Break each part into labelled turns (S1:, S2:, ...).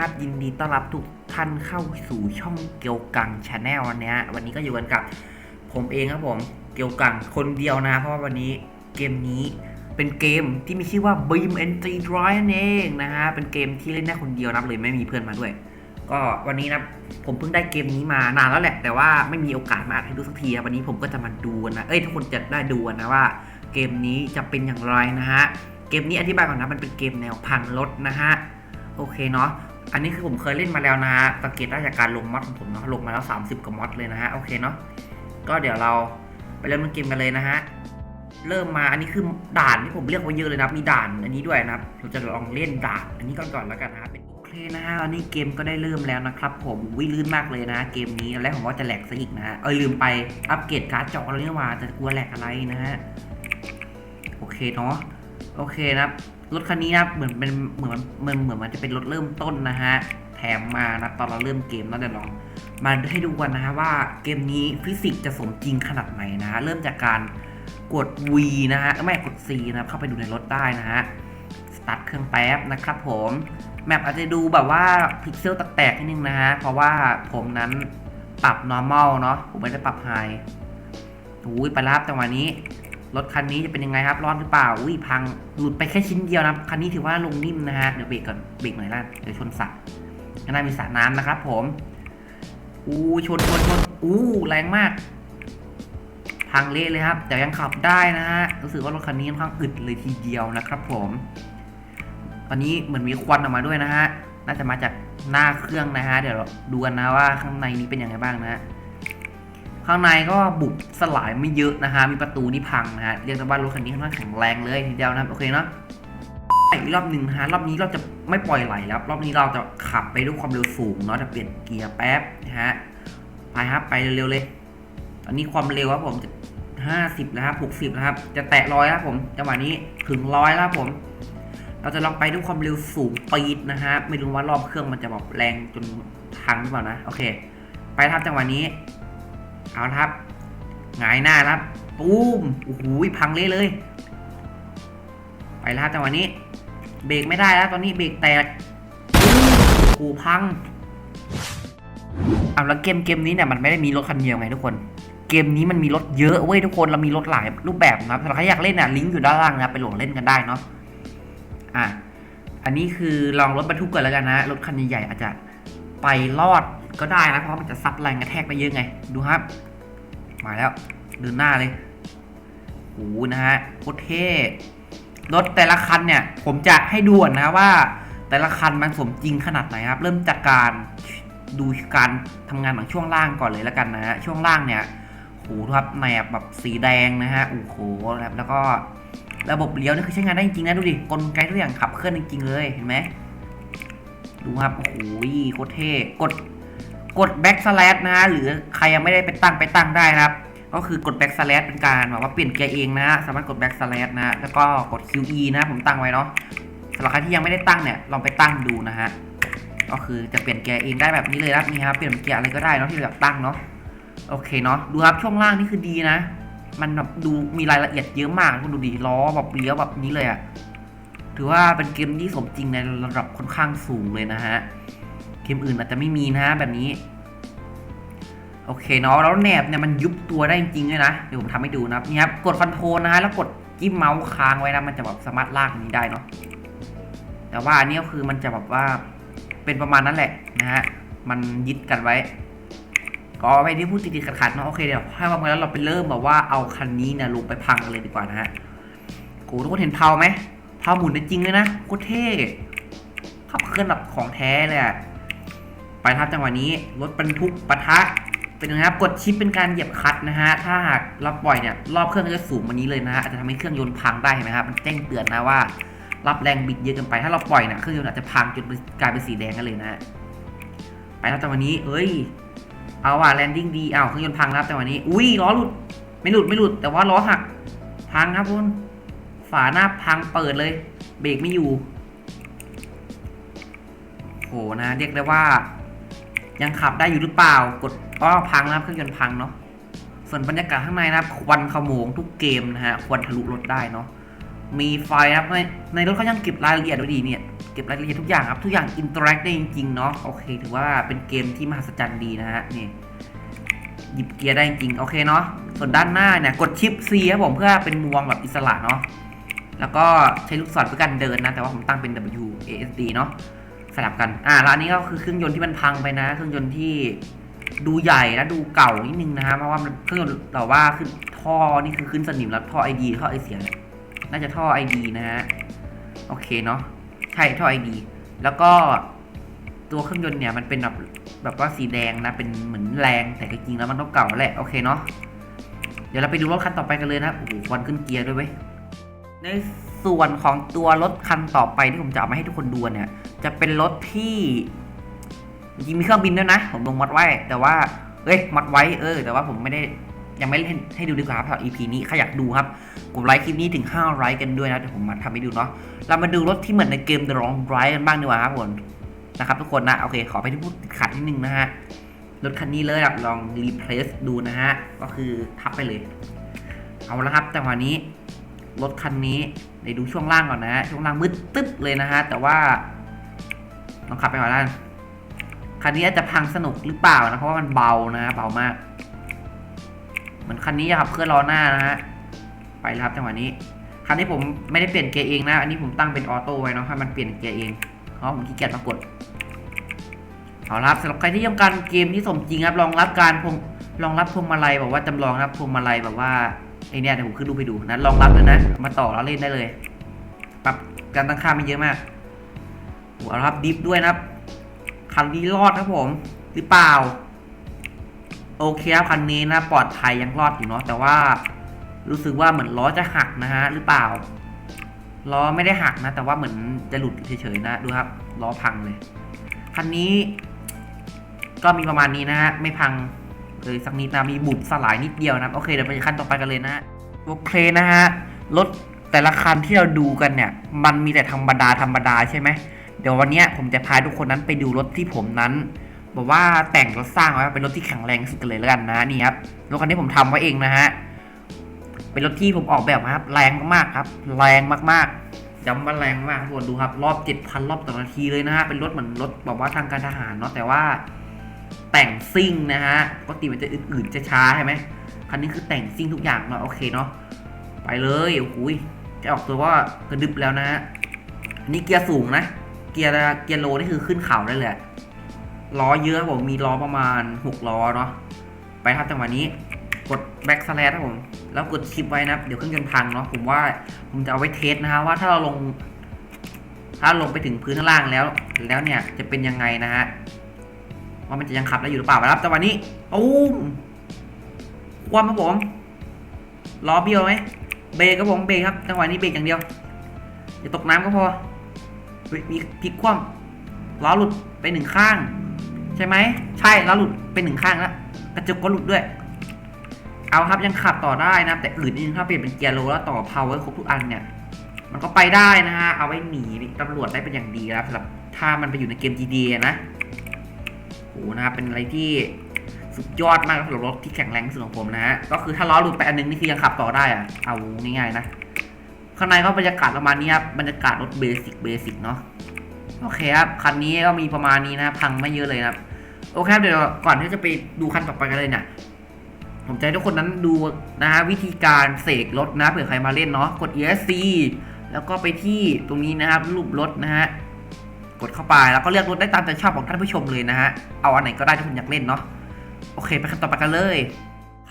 S1: นะครับ ยินดีต้อนรับทุกท่านเข้าสู่ช่องเกียวกังชาแนลวันนี้วันนี้ก็อยู่กันกับผมเองครับผมเกียวกังคนเดียวนะเพราะว่าวันนี้เกมนี้เป็นเกมที่มีชื่อว่า Beam Entry Drive นั่นเองนะฮะเป็นเกมที่เล่นได้คนเดียวนะเลยไม่มีเพื่อนมาด้วย ก็วันนี้นะผมเพิ่งได้เกมนี้มานานแล้วแหละ แต่ว่าไม่มีโอกาสมาอัดให้ดูสักทีวันนี้ผมก็จะมาดูนะเอ้ยทุกคนจะได้ดูนะว่า เกมนี้จะเป็นอย่างไรนะฮะเกมนี้อธิบายก่อนนะมันเป็นเกมแนวพังรถนะฮะโอเคเนาะ อันนี้คือผมเคยเล่นมาแล้วนะฮะสังเกตได้จากการลงมอดของผมเนาะลงมาแล้ว 30กว่ามอดเลยนะฮะโอเคเนาะก็เดี๋ยวเราไปเริ่มเกมกันเลยนะฮะเริ่มมาอันนี้คือด่านที่ผมเรียกว่าเยอะเลยนะมีด่านอันนี้ด้วยนะครับเราจะลองเล่นด่าน อันนี้ก่อนก่อนแล้วกันนะเป็นโอเคนะฮะอันนี้เกมก็ได้เริ่มแล้วนะครับผมวิลื่นมากเลยนะ เกมนี้แล้วผมว่าจะแหลกซะอีกนะเออลืมไปอัปเกรดการ์ดจอแล้วนี่หว่าจะกลัวแหลกอะไรนะฮะโอเคเนาะโอเคนะครับ รถคันนี้นะเหมือนเป็นเหมือนมันเหมือนมันจะเป็นรถเริ่มต้นนะฮะแถมมานะตอนเราเริ่มเกมเดี๋ยวลองมาให้ดูกันนะฮะว่าเกมนี้ฟิสิกส์จะสมจริงขนาดไหนนะฮะเริ่มจากการกด V นะฮะไม่กด C นะครับเข้าไปดูในรถได้นะฮะสตาร์ทเครื่องแป๊บนะครับผมแมปอาจจะดูแบบว่าพิกเซลแตกๆนิดนึงนะฮะเพราะว่าผมนั้นปรับ normal เนาะผมไม่ได้ปรับ high อุ้ยไปรับจังหวะนี้ รถคันนี้จะเป็นยังไงครับ รอดหรือเปล่า อุ้ยพัง หลุดไปแค่ชิ้นเดียวนะคันนี้ถือว่าลงนิ่มนะฮะ เดี๋ยวเบรกก่อน เบรกหน่อยละเดี๋ยวชนสระข้างหน้ามีสระน้ำนะครับ ผม อู้ชนชนชนอู้แรงมาก พังเละเลยครับ แต่ยังขับได้นะฮะ รู้สึกว่ารถคันนี้ค่อนข้างอึดเลยทีเดียวนะครับ ผม ตอนนี้เหมือนมีควันออกมาด้วยนะฮะ น่าจะมาจากหน้าเครื่องนะฮะ เดี๋ยวดูกันนะว่าข้างในนี้เป็นยังไงบ้างนะฮะ ข้างในก็บุบสลายไม่เยอะนะฮะ มีประตูที่พังนะฮะ เรียกได้ว่ารถคันนี้ค่อนข้างแข็งแรงเลยทีเดียวนะโอเคเนาะอีกรอบหนึ่งฮะ รอบนี้เราจะไม่ปล่อยไหลแล้ว รอบนี้เราจะขับไปด้วยความเร็วสูงเนาะ จะเปลี่ยนเกียร์แป๊บนะฮะ ไปครับไปเร็วๆเลยตอนนี้ความเร็วครับผมจะห้าสิบแล้วครับหกสิบแล้วครับ จะแตะร้อยแล้วผม จังหวะนี้ถึงร้อยแล้วผม เราจะลองไปด้วยความเร็วสูงปีดนะฮะ ไม่รู้ว่ารอบเครื่องมันจะแบบแรงจนพังหรือเปล่านะ โอเค ไปครับจังหวะนี้ เอาละครับหงายหน้าครับตูมโอ้โหพังเละเลย ไปแล้วครับจังหวะนี้ เบรกไม่ได้แล้วตอนนี้เบรกแตกโอ้พังเอาแล้วเกมเกมนี้เนี่ยมันไม่ได้มีรถคันเดียวไงทุกคน เกมนี้มันมีรถเยอะเว้ยทุกคนเรามีรถหลายรูปแบบนะครับถ้าใครอยากเล่นน่ะลิงก์อยู่ด้านล่างนะไปโหลดเล่นกันได้เนาะอะอันนี้คือลองรถบรรทุกก่อนแล้วกันนะรถคันใหญ่ๆอาจจะ ไปรอดก็ได้นะเพราะมันจะซับแรงกระแทกไปเยอะไง ดูครับ มาแล้วเดินหน้าเลยโอ้โหนะฮะโคตรเท่รถแต่ละคันเนี่ย ผมจะให้ดูก่อนนะว่า แต่ละคันมันสมจริงขนาดไหนครับ เริ่มจากการดูการทำงานของช่วงล่างก่อนเลยแล้วกันนะฮะช่วงล่างเนี่ยโหดูครับแหนบแบบสีแดงนะฮะโอ้โหนะครับแล้วก็ระบบเลี้ยวนี่คือใช้งานได้จริงนะดูดิกลไกทุกอย่างขับเคลื่อนจริงๆเลยเห็นไหม ดูครับ โอ้โหโคตรเท่ กด กด back slash นะ หรือใครยังไม่ได้ไปตั้งไปตั้งได้นะครับ ก็คือกด back slash เป็นการแบบว่าเปลี่ยนเกียร์เองนะ สามารถกด back slash นะ แล้วก็กด QE นะ ผมตั้งไว้เนาะสำหรับใครที่ยังไม่ได้ตั้งเนี่ย ลองไปตั้งดูนะฮะ ก็คือจะเปลี่ยนเกียร์เองได้แบบนี้เลยนะครับนี่ครับ เปลี่ยนเกียร์อะไรก็ได้เนาะที่เราอยากตั้งเนาะ โอเคเนาะ ดูครับช่วงล่างนี่คือดีนะ มันแบบดูมีรายละเอียดเยอะมากคุณดูดิล้อแบบเลี้ยวแบบนี้เลยอะ ถือว่าเป็นเกมที่สมจริงในระดับค่อนข้างสูงเลยนะฮะ เกมอื่นอาจจะไม่มีนะฮะแบบนี้ โอเคเนาะแล้วแหนบเนี่ยมันยุบตัวได้จริงๆด้วยนะ เดี๋ยวผมทำให้ดูนะครับนี่ครับกดคอนโทรลนะฮะแล้วกดจิ้มเมาส์ค้างไว้นะมันจะแบบสามารถลากนนี้ได้เนาะแต่ว่าอันนี้ก็คือมันจะแบบว่าเป็นประมาณนั้นแหละนะฮะมันยึดกันไว้ ก็ไม่ได้พูดติดๆขัดๆเนาะโอเคเดี๋ยวให้วางไว้แล้วเราไปเริ่มแบบว่าเอาคันนี้เนี่ยลงไปพังกันเลยดีกว่านะฮะโอ้ทุกคนเห็นเพาไหม พาหมุนได้จริงเลยนะโคตรเท่ขับเคลื่อนแบบของแท้เลยอะไปครับจังหวะนี้รถบรรทุกปะทะเป็นยังไงครับกดชิปเป็นการเหยียบคัตนะฮะถ้าหากเราปล่อยเนี่ยรอบเครื่องก็จะสูงว่านี้เลยนะฮะอาจจะทำให้เครื่องยนต์พังได้เห็นไหมครับมันแจ้งเตือนนะว่า รับแรงบิดเยอะเกินไป ถ้าเราปล่อยเนี่ยเครื่องยนต์อาจจะพังจนกลายเป็นสีแดงกันเลยนะฮะไปครับจังหวะนี้เอ้ยเอาว่ะแลนดิ้งดีเอาเครื่องยนต์พังครับแต่วันนี้อุ้ยล้อหลุดไม่หลุดไม่หลุดแต่ว่าล้อหักพังครับคุณ ฝาหน้าพังเปิดเลย เบรกไม่อยู่โหนะเรียกได้ว่า ยังขับได้อยู่หรือเปล่า กดอ้อพังนะเครื่องยนต์พังเนาะส่วนบรรยากาศข้างในนะครับควันขโมงทุกเกมนะฮะควันทะลุรถได้เนาะมีไฟนะครับในในรถเขายังเก็บรายละเอียดไว้ดีเนี่ยเก็บรายละเอียดทุกอย่างครับทุกอย่างอินเตอร์แอคได้จริงๆเนาะโอเค ถือว่าเป็นเกมที่มหัศจรรย์ดีนะฮะนี่หยิบเกียร์ได้จริงโอเคเนาะส่วนด้านหน้าเนี่ยกดชิป C ครับผมเพื่อเป็นมุมมองแบบอิสระเนาะ แล้วก็ใช้ลูกศรเพื่อการเดินนะ แต่ว่าผมตั้งเป็น W A S D เนาะสลับกัน อ่าแล้วอันนี้ก็คือเครื่องยนต์ที่มันพังไปนะ เครื่องยนต์ที่ดูใหญ่และดูเก่านิดนึงนะฮะเพราะว่ามันเครื่องยนต์แต่ว่าขึ้นท่อนี่คือขึ้นสนิมแล้วท่อไอดีท่อไอเสียน่าจะท่อไอดีนะฮะโอเคเนาะใช่ท่อไอดีแล้วก็ตัวเครื่องยนต์เนี่ยมันเป็นแบบแบบว่าสีแดงนะเป็นเหมือนแรงแต่จริงๆแล้วมันต้องเก่าแหละโอเคเนาะเดี๋ยวเราไปดูรถคันต่อไปกันเลยนะโอ้โหควันขึ้นเกียร์ด้วยเว้ย ในส่วนของตัวรถคันต่อไปที่ผมจะเอามาให้ทุกคนดูเนี่ย จะเป็นรถที่จริงมีเครื่องบินด้วยนะ ผมลงมัดไว้ แต่ว่าเอ้ยมัดไว้เออ แต่ว่าผมไม่ได้ยังไม่เล่นให้ดูดีกว่าครับสำหรับ EP นี้ใครอยากดูครับกดไลค์คลิปนี้ถึง5ไลค์กันด้วยนะเดี๋ยวผมมาทำให้ดูเนาะเรามาดูรถที่เหมือนในเกม The Long Ride กันบ้างดีกว่าครับผมนะครับทุกคนนะโอเค ขอไปที่พูดติดขัดนิดนึงนะฮะรถคันนี้เลยครับลองรีเพลซดูนะฮะก็คือทับไปเลย เอาละครับจังหวะนี้ รถคันนี้เดี๋ยวดูช่วงล่างก่อนนะฮะช่วงล่างมืดตึ๊บเลยนะฮะแต่ว่าลองขับไปก่อนล้นคันนี้อาจจะพังสนุกหรือเปล่านะเพราะว่ามันเบานะเบามาก เหมือนคันนี้อะครับเครื่องล้อหน้านะฮะไปแล้วครับจังหวะนี้คันนี้ผมไม่ได้เปลี่ยนเกียร์เองนะ อันนี้ผมตั้งเป็นออโต้ไว้เนาะให้มันเปลี่ยนเกียร์เองเพราะผมขี้เกียจมากดเอาละครับสำหรับใครที่ต้องการเกมที่สมจริงครับรองรับการพวงรองรับพวงมาลัยแบบว่าจำลองครับพวงมาลัยแบบว่า ไอเนี่ยเดี๋ยวผมขึ้นรูปไปดูนะรองรับเลยนะ มาต่อแล้วเล่นได้เลย ปรับการตั้งค่าไม่เยอะมากโอ้เอาครับดิฟด้วยนะครับคันนี้รอดครับผม หรือเปล่า โอเคครับคันนี้นะปลอดภัยยังรอดอยู่เนาะแต่ว่า รู้สึกว่าเหมือนล้อจะหักนะฮะหรือเปล่าล้อไม่ได้หักนะ แต่ว่าเหมือนจะหลุดเฉยๆนะดูครับล้อพังเลยคันนี้ ก็มีประมาณนี้นะฮะไม่พัง เลยสักนิดนะมีบุบสลายนิดเดียวนะโอเคเดี๋ยวไปขั้นต่อไปกันเลยนะโอเคนะฮะรถแต่ละคันที่เราดูกันเนี่ย มันมีแต่ธรรมดาธรรมดาใช่ไหมเดี๋ยววันนี้ผมจะพาทุกคนนั้นไปดูรถที่ผมนั้นบอกว่าแต่งรถสร้างไว้เป็นรถที่แข็งแรงสุดกันเลยแล้วกันนะนี่ครับรถคันนี้ผมทำไว้เองนะฮะเป็นรถที่ผมออกแบบมาครับ แรงมากๆครับ แรงมากๆย้ำว่าแรงมากทุกคนดูครับ รอบ 7,000 รอบต่อนาทีเลยนะฮะเป็นรถเหมือนรถแบบว่าทางการทหารเนาะแต่ว่า แต่งซิ่งนะฮะปกติมันจะอื่นๆจะช้าใช่ไหมคันนี้คือแต่งซิ่งทุกอย่างเนาะโอเคเนาะไปเลยโอ้โหยจะออกตัวว่ากระดึบแล้วนะฮะนนี้เกียร์สูงนะ เกียร์เกียร์โลนี่คือขึ้นเขาได้เลยล้อเยอะผมมีล้อประมาณ6ล้อเนาะไปครับจังหวะนี้กดแบ็กสแลครับผมแล้วกดชิปไว้นะ เดี๋ยวเครื่องยนต์พังเนาะผมว่าผมจะเอาไว้เทสนะฮะว่าถ้าเราลง ถ้าลงไปถึงพื้นข้างล่างแล้ว แล้วเนี่ยจะเป็นยังไงนะฮะ ว่ามันจะยังขับได้อยู่หรือเปล่าครับจังหวะนี้ตูมความครับผมล้อเบี้ยวไหมเบรกครับผมเบรกครับจังหวะนี้เบรกอย่างเดียวอย่าตกน้ำก็พอมีพลิกคว่ำล้อหลุดไปหนึ่งข้าง ใช่ไหมใช่ล้อหลุดไปหนึ่งข้างแล้วกระจกก็หลุดด้วยเอาครับยังขับต่อได้นะแต่อื่นนิดนึงถ้าเปลี่ยนเป็นเกียร์โลแล้วต่อพาวเวอร์ครบทุกอันเนี่ย มันก็ไปได้นะฮะเอาไว้หนีตำรวจได้เป็นอย่างดีครับสำหรับถ้ามันไปอยู่ในเกม GTA นะ หนะครับเป็นอะไรที่สุดยอดมากสำหรับรถที่แข็งแรงที่สุดของผมนะฮะก็คือถ้าล้อหลุดไปอันนึงนี่คือยังขับต่อได้อะเอาง่ายๆนะข้างในก็บรรยากาศประมาณนี้ครับบรรยากาศรถเบสิกเบสิกเนาะโอเคครับคันนี้ก็มีประมาณนี้นะพังไม่เยอะเลยครับโอเคครับเดี๋ยวก่อนที่จะไปดูคันต่อไปกันเลยเนี่ยผมให้ทุกคนนั้นดูนะฮะวิธีการเสกรถนะเผื่อใครมาเล่นเนาะกด ESC แล้วก็ไปที่ตรงนี้นะครับรูปรถนะฮะ กดเข้าไปแล้วก็เลือกรถได้ตามใจชอบของท่านผู้ชมเลยนะฮะ เอาอันไหนก็ได้ที่คุณอยากเล่นเนาะ โอเคไปขั้นต่อไปกันเลย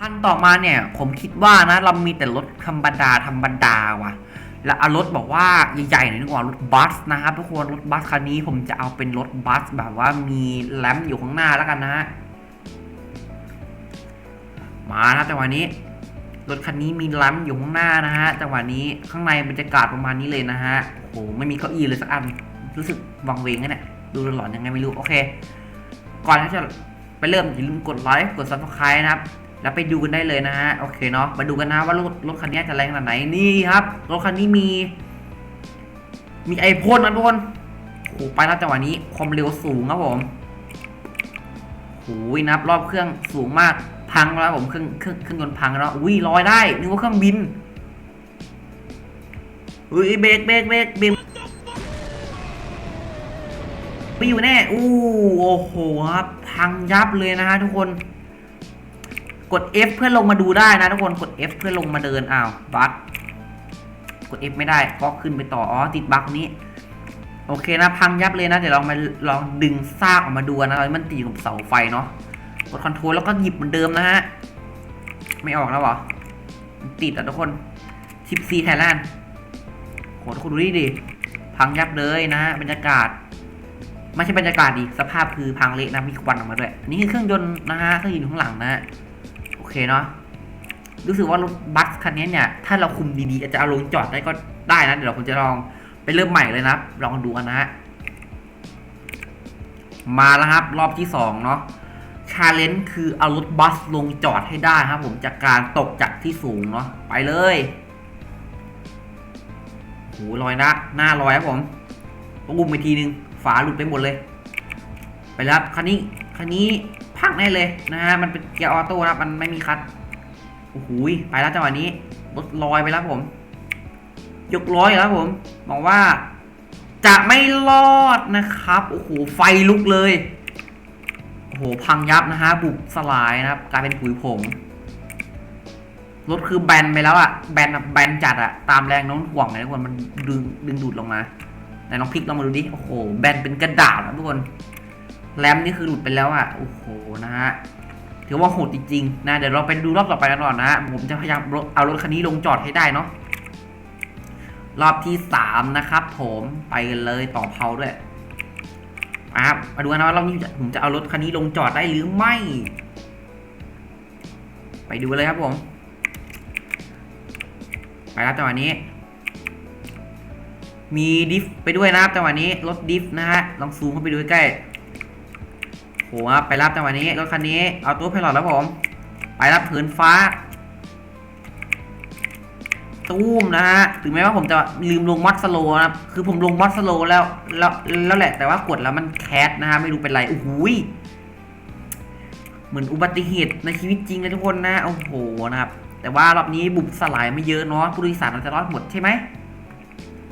S1: ขั้นต่อมาเนี่ยผมคิดว่านะเรามีแต่รถธรรมดาธรรมดาว่ะ แล้วเอารถบอกว่าใหญ่ๆหน่อยดีกว่ารถบัสนะครับทุกคนรถบัสคันนี้ผมจะเอาเป็นรถบัสแบบว่ามีแลมป์อยู่ข้างหน้าแล้วกันนะฮะ มานะจังหวะนี้รถคันนี้มีแลมป์อยู่ข้างหน้านะฮะจังหวะนี้ข้างในบรรยากาศประมาณนี้เลยนะฮะโอ้โหไม่มีเก้าอี้เลยสักอัน รู้สึกวังเวงนเนี่ยดูหลอนยังไงไม่รู้โอเค ก่อนที่จะไปเริ่มอย่าลืมกดไลค์กด subscribe นะครับ แล้วไปดูกันได้เลยนะฮะโอเคเนาะมาดูกันนะว่ารถรถคันนี้จะแรงขนาดไหนนี่ครับรถคันนี้มี มีไอพ่นนะทุกคนโอ้โหไปแล้วจังหวะนี้ความเร็วสูงครับผมโอ้ยนับรอบเครื่องสูงมากพังแล้วผมเครื่องเครื่องเครื่องยนต์พังแล้วอุ้ยลอยได้นึกว่าเครื่องบินอุ้ยเบรกเบรกเบรกเบรก ไม่อยู่แน่อู้โอ้โหครับพังยับเลยนะฮะทุกคนกด F เพื่อลงมาดูได้นะทุกคนกด F เพื่อลงมาเดินอ้าวบั๊กกด F ไม่ได้ก็ขึ้นไปต่ออ๋อติดบั๊กนี้ โอเคนะพังยับเลยนะ เดี๋ยวเรามาลองดึงซากออกมาดูนะตอนนี้มันติดอยู่กับเสาไฟเนาะกดคอนโทรลแล้วก็หยิบเหมือนเดิมนะฮะไม่ออกแล้วเหรอติดอะทุกคนชิปซีไทยแลนด์โหทุกคนดูดิดิพังยับเลยนะฮะบรรยากาศ ไม่ใช่บรรยากาศดิสภาพคือพังเละนะมีควันออกมาด้วยอันนี้คือเครื่องยนต์นะฮะเครื่องยนต์อยู่ข้างหลังนะฮะโอเคเนาะรู้สึกว่ารถบัสคันนี้เนี่ยถ้าเราคุมดีๆอาจจะเอาลงจอดได้ก็ได้นะเดี๋ยวผมจะลองไปเริ่มใหม่เลยนะลองดูกันนะฮะมาแล้วครับ รอบที่สองเนาะชาเลนจ์คือเอารถบัสลงจอดให้ได้ครับผมจากการตกจากที่สูงเนาะไปเลยโหลอยนะหน้าลอยครับผมต้องบุมไปทีนึง ฝาหลุดไปหมดเลย ไปแล้วครับคันนี้คันนี้พังแน่เลยนะฮะมันเป็นเกียร์ออโต้นะครับมันไม่มีคัทโอ้โหไปแล้วจังหวะนี้รถลอยไปแล้วผม ยกร้อยแล้วผมบอกว่า จะไม่รอดนะครับโอ้โหไฟลุกเลยโอ้โหพังยับนะฮะบุบสลายนะครับกลายเป็นผุยผงรถคือแบนไปแล้วอะแบนแบบแบนจัดอะตามแรงโน้มถ่วงเลยทุกคนมันดึงดึงดูดลงมา ไหนลองพลิกลองมาดูดิ โอ้โห แบนเป็นกระดาษนะทุกคน แรมนี่คือหลุดไปแล้วอะ โอ้โห นะฮะ ถือว่าโหดจริงๆ นะ เดี๋ยวเราไปดูรอบต่อไปกันก่อนนะผมจะพยายามเอารถคันนี้ลงจอดให้ได้เนาะ รอบที่สามนะครับผม ไปกันเลยต่อเพาด้วยอะมาดูกันนะว่ารอบนี้ผมจะเอารถคันนี้ลงจอดได้หรือไม่ ไปดูเลยครับผม ไปครับจังหวะนี้ มีดิฟไปด้วยนะครับจังหวะนี้รถดิฟนะฮะลองซูมเข้าไปดูใกล้โหครับไปรับจังหวะนี้รถคันนี้เอาตัวไพลอตแล้วผมไปรับเหินฟ้าตู้มนะฮะถึงแม้ว่าผมจะลืมลงมอดสโลนะครับคือผมลงมอดสโลแล้วแล้วแล้วแหละแต่ว่ากดแล้วมันแคสนะฮะไม่รู้เป็นไรโอ้โหเหมือนอุบัติเหตุในชีวิตจริงเลยทุกคนนะโอ้โหนะครับแต่ว่ารอบนี้บุบสลายไม่เยอะเนาะผู้โดยสารเราจะรอดหมดใช่ไหม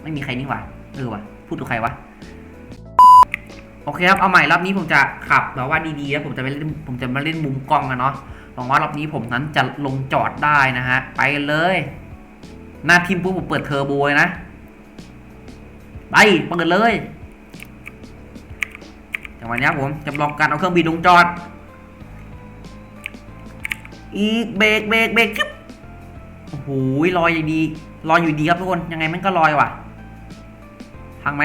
S1: ไม่มีใครนี่หว่าเออว่ะพูดถูกใครวะโอเคครับเอาใหม่รอบนี้ผมจะขับแบบว่าดีๆแล้วผมจะไปเล่นผมจะมาเล่นมุมกล้องกันเนาะหวังว่ารอบนี้ผมนั้นจะลงจอดได้นะฮะไปกันเลย หน้าพิมพ์ปุ๊บผมเปิดเทอร์โบยนะไปเปิดเลยจังหวะนี้ผมจำลองการเอาเครื่องบินลงจอด อีกเบรกเบรกเบรกจิ๊บโอ้โหลอยอย่างดีลอยอยู่ดีครับทุกคนยังไงมันก็ลอยว่ะ พังไหม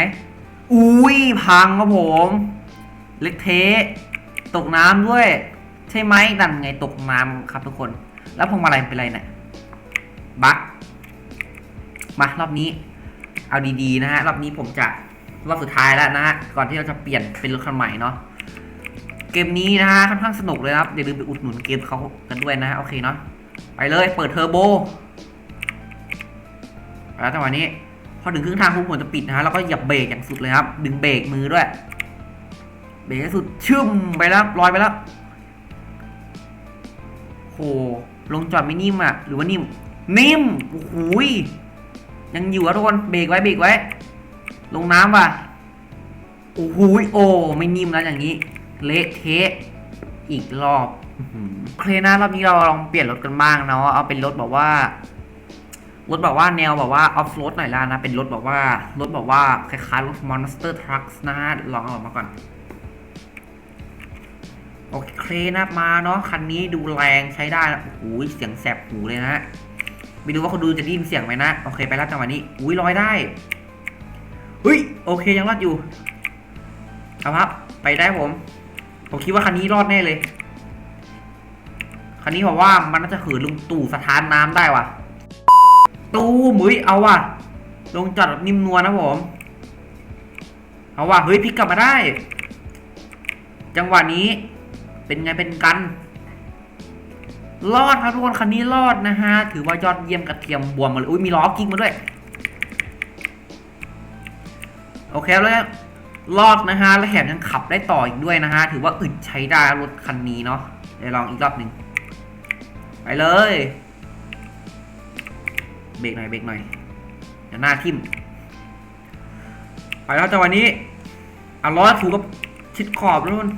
S1: อุ้ยพังครับผม เล็กเทะตกน้ำด้วย ใช่ไหมดันไงตกน้ำครับทุกคน แล้วพวงมาลัยเป็นไรเนี่ยบั๊กมารอบนี้ เอาดีๆนะฮะรอบนี้ผมจะรอบสุดท้ายแล้วนะฮะก่อนที่เราจะเปลี่ยนเป็นรถคันใหม่เนาะเกมนี้นะฮะค่อนข้างสนุกเลยครับอย่าลืมไปอุดหนุนเกมเขากันด้วยนะฮะโอเคเนาะไปเลยเปิดเทอร์โบไปแล้วจังหวะนี้ พอถึงครึ่งทางปุ๊บผมจะปิดนะฮะแล้วก็เหยียบเบรกอย่างสุดเลยครับ ดึงเบรกมือด้วย เบรกให้สุดชึ่มไปแล้วลอยไปแล้วโหลงจอดไม่นิ่มอะ หรือว่านิ่ม นิ่มโอ้โหยยังอยู่อะทุกคนเบรกไว้เบรกไว้ ลงน้ำว่ะโอ้โหยโอ้ไม่นิ่มแล้วอย่างนี้ เละเทะอีกรอบอื้อหือโอเคนะรอบนี้เราลองเปลี่ยนรถกันบ้างเนาะเอาเป็นรถแบบว่า รถแบบว่าแนวแบบว่าออฟโรดหน่อยละนะ เป็นรถแบบว่ารถแบบว่าคล้ายๆรถ Monster Trucks นะลองออกมาก่อน โอเคนะมาเนาะคันนี้ดูแรงใช้ได้นะโอ้โหเสียงแสบหูเลยนะฮะไปดูว่าคนดูจะได้ยินเสียงไหมนะ โอเคไปแล้วจังหวะนี้อุ้ยลอยได้เฮ้ยโอเคยังรอดอยู่เอาครับ ไปได้ผม ผมคิดว่าคันนี้รอดแน่เลย คันนี้บอกว่ามันน่าจะเหินลงตู่สถานน้ำได้ว่ะ ตู้มุ้ยเอาว่ะ ลงจอดแบบนิ่มนวลนะผม เอาว่ะเฮ้ยพลิกกลับมาได้ จังหวะนี้เป็นไงเป็นกัน รอดครับทุกคนคันนี้รอดนะฮะ ถือว่ายอดเยี่ยมกระเทียมบวมมาเลย อุ้ยมีล้อกิ๊กมาด้วย โอเคแล้วรอดนะฮะ และแถมยังขับได้ต่ออีกด้วยนะฮะ ถือว่าอึดใช้ได้รถคันนี้เนาะเดี๋ยวลองอีกรอบหนึ่งไปเลย เบรกหน่อยเบรกหน่อยใจดี๋ยวหน้าทิ่มไปแล้วจังหวะนี้เอาล้อถูกกับชิดขอบแล้วมัน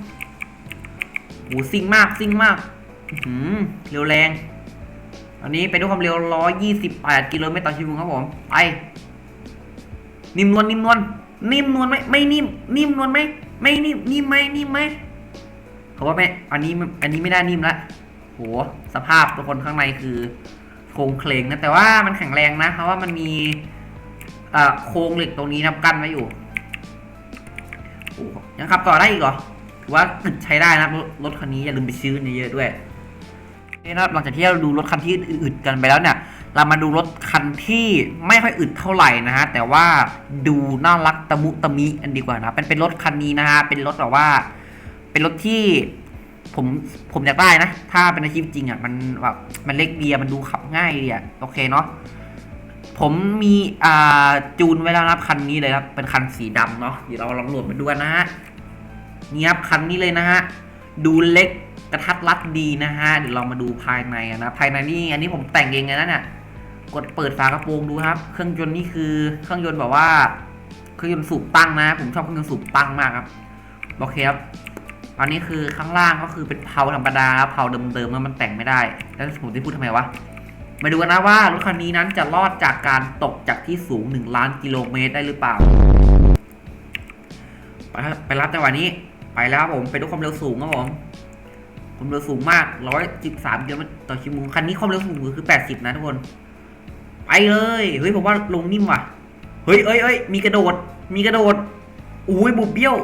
S1: โหซิ่งมากซิ่งมากหือเร็วแรง อันนี้ไปด้วยความเร็ว 128 กิโลเมตรต่อชั่วโมงครับผม ไป นิ่มนวลนิ่มนวลนิ่มนวลไหมไม่นิ่ม นิ่มนวลไหมไม่นิ่มนิ่มไหมนิ่มไหมเขาว่าไม่อันนี้อันนี้ไม่ได้นิ่มละโหสภาพทุกคนข้างในคือ โครงเคลงนะแต่ว่ามันแข็งแรงนะ เพราะว่ามันมีโครงเหล็กตรงนี้นับกั้นไว้อยู่ยังขับต่อได้อีกเหรอว่าอึดใช้ได้นะรถคันนี้อย่าลืมไปซื้อเยอะๆด้วยโอเคนะครับหลังจากที่เราดูรถคันที่อึดๆกันไปแล้วเนี่ยเรามาดูรถคันที่ไม่ค่อยอึดเท่าไหร่นะฮะแต่ว่าดูน่ารักตะมุตะมิอันดีกว่านะเป็นเป็นรถคันนี้นะฮะเป็นรถแบบว่า เป็นรถที่ ผมผมอยากได้นะ ถ้าเป็นอาชีพจริงอะมันแบบมันเล็กเดีอะมันดูขับง่ายดีอะโอเคเนาะผมมีอ่าจูนไว้แล้วนะครับคันนี้เลยครับเป็นคันสีดำเนาะเดี๋ยวเราลองโหลดมาดูกันนะฮะนี่ครับคันนี้เลยนะฮะดูเล็กกระทัดรัดดีนะฮะเดี๋ยวเรามาดูภายในอะนะภายในนี่อันนี้ผมแต่งเองนะเนี่ยกดเปิดฝากระโปรงดูครับ เครื่องยนต์นี่คือเครื่องยนต์แบบว่า เครื่องยนต์สูบตั้งนะ ผมชอบเครื่องยนต์สูบตั้งมากครับโอเคครับ อันนี้คือข้างล่างก็คือเป็นเพาธรรมดาเพาเดิมๆแล้วมันแต่งไม่ได้ แล้วผมจะพูดทำไมวะมาดูกันนะว่ารถคันนี้นั้นจะรอดจากการตกจากที่สูง 1 ล้านกิโลเมตรได้หรือเปล่าไปรับไปรับจังหวะนี้ ไปแล้วครับผมไปด้วยความเร็วสูงครับผมความเร็วสูงมาก 113กิโลเมตรต่อชั่วโมงคันนี้ความเร็วสูงคือ 80 นะทุกคน ไปเลย เฮ้ยผมว่าลงนิ่มว่ะ เฮ้ยเอ้ยเอ้ยมีกระโดด มีกระโดด อุ้ยบุบเบี้ยว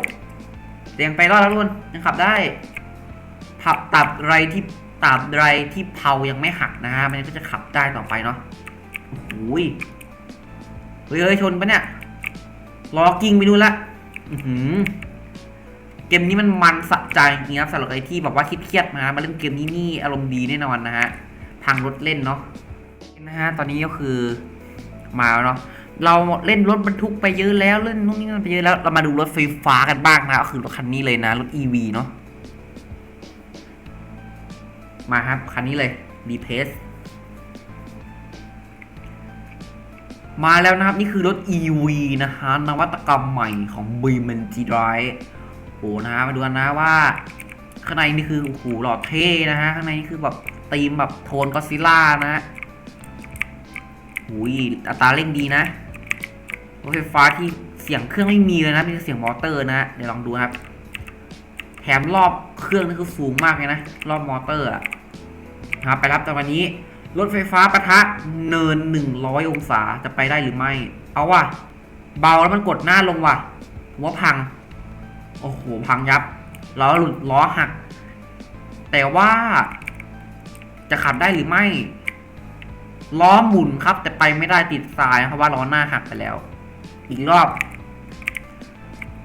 S1: เสียงไปรอดแล้วทุกคนยังขับได้ผับตับไรที่ตับไรที่เพายังไม่หักนะฮะมันก็จะขับได้ต่อไปเนาะโอ้ยเฮ้ยเฮ้ยชนปะเนี่ยล้อกิ้งไปดูละอือหือเกมนี้มันมันสะใจจริงครับสำหรับใครที่แบบว่าคิดเครียดๆนะมาเล่นเกมนี้นี่อารมณ์ดีแน่นอนนะฮะทางรถเล่นเนาะนะฮะตอนนี้ก็คือมาแล้วเนาะ เราเล่นรถบรรทุกไปเยอะแล้วเล่นนู่นนี่นั่นไปเยอะแล้วเรามาดูรถไฟฟ้ากันบ้างนะก็คือรถคันนี้เลยนะรถ EV เนาะมาครับคันนี้เลย d p a c e มาแล้วนะครับ นี่คือรถ EV นะฮะนวัตกรรมใหม่ของ b m g Drive โอ้นะฮะมาดูกันนะว่าข้างในนี่คือโอ้โหหล่อเท่นะฮะข้างในนี่คือแบบธีมแบบโทนก็ซิล่านะฮะ อุ้ยอัตราเร่งดีนะรถไฟฟ้าที่เสียงเครื่องไม่มีเลยนะมีเสียงมอเตอร์นะเดี๋ยวลองดูครับแถมรอบเครื่องนี่คือสูงมากเลยนะ รอบมอเตอร์อะครับไปรับแต่วันนี้รถไฟฟ้าปะทะเนิน 100 องศาจะไปได้หรือไม่ เอาว่ะ เบาแล้วมันกดหน้าลงว่ะผมว่าพัง โอ้โห พังยับ ล้อหลุดล้อหัก แต่ว่า จะขับได้หรือไม่ ล้อหมุนครับ แต่ไปไม่ได้ติดทรายเพราะว่าล้อหน้าหักไปแล้ว อีกรอบ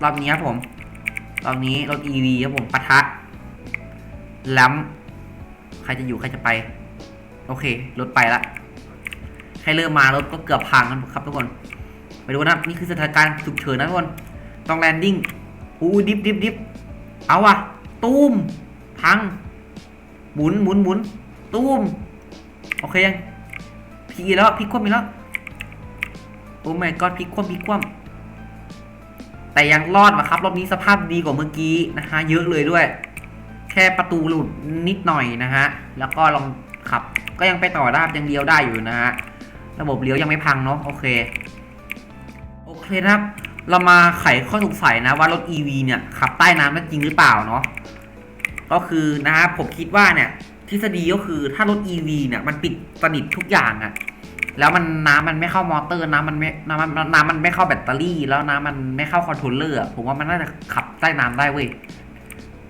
S1: รอบนี้ครับผม รอบนี้รถ EV ครับผมปะทะล้ำใครจะอยู่ใครจะไป โอเค รถไปละแค่เริ่มมารถก็เกือบพังกันครับทุกคนไปดูนะนี่คือสถานการณ์ฉุกเฉินนะทุกคนต้องแลนดิ้งอู้ดิฟดิฟดิฟเอาวะตูมพัง หมุนหมุนหมุนตูมโอเคยัง พีแล้วพลิกคว่ำอีกแล้วโอ้ไม่ก็พลิกคว่ำพลิกคว่ำแต่ยังรอดมาครับ รอบนี้สภาพดีกว่าเมื่อกี้นะฮะเยอะเลยด้วย แค่ประตูหลุดนิดหน่อยนะฮะแล้วก็ลองขับ ก็ยังไปต่อได้ยังเลี้ยวได้อยู่นะฮะระบบเลี้ยวยังไม่พังเนาะโอเคโอเคนะครับ เรามาไขข้อสงสัยนะว่ารถ EV เนี่ยขับใต้น้ำได้จริงหรือเปล่าเนาะก็คือนะครับผมคิดว่าเนี่ย ทฤษฎีก็คือถ้ารถ EV เนี่ยมันปิดสนิททุกอย่างอะแล้วมันน้ำมันไม่เข้ามอเตอร์น้ำมันไม่น้ำมันน้ำมันไม่เข้าแบตเตอรี่ แล้วน้ำมันไม่เข้าคอนโทรลเลอร์อะผมว่ามันน่าจะขับใต้น้ำได้เว้ย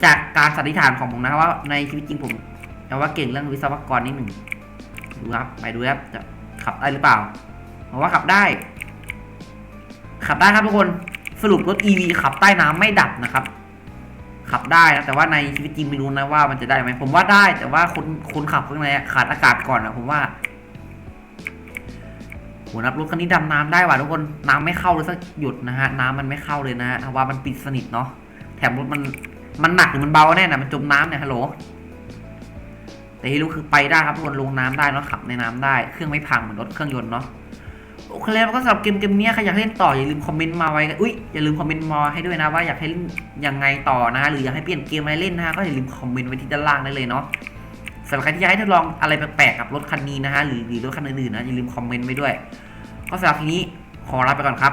S1: จากการสันนิษฐานของผมนะว่าในชีวิตจริงผมแต่ว่าเก่งเรื่องวิศวกรนิดหนึ่งดูครับ ไปดูครับจะขับได้หรือเปล่าผมว่าขับได้ ขับได้ครับทุกคนสรุปรถ EV ขับใต้น้ำไม่ดับนะครับ ขับได้นะแต่ว่าในชีวิตจริงไม่รู้นะว่ามันจะได้ไหมผมว่าได้ แต่ว่าคนคนขับข้างในขาดอากาศก่อนนะผมว่าโหนับรถคันนี้ดำน้ำได้ว่ะทุกคนน้ำไม่เข้าเลยสักหยุดนะฮะน้ำมันไม่เข้าเลยนะฮะว่ามันปิดสนิทเนาะแถมรถมันมันหนักหรือมันเบาแน่นะมันจมน้ำเนี่ยฮัลโหลแต่ที่รู้คือไปได้ครับทุกคนลงน้ำได้เนาะขับในน้ำได้ เครื่องไม่พังเหมือนรถเครื่องยนต์เนาะ โอเคแล้วก็สำหรับเกมเกมนี้ใครอยากเล่นต่ออย่าลืมคอมเมนต์มาไว้อุ้ยอย่าลืมคอมเมนต์มาให้ด้วยนะว่าอยากให้เล่นยังไงต่อนะหรืออยากให้เปลี่ยนเกมอะไรเล่นนะฮะก็อย่าลืมคอมเมนต์ไว้ที่ด้านล่างได้เลยเนาะสำหรับใครที่อยากให้ทดลองอะไรแปลกๆกับรถคันนี้นะฮะหรือหรือรถคันอื่นๆนะอย่าลืมคอมเมนต์ไว้ด้วย ก็สำหรับทีนี้ขอลาไปก่อนครับ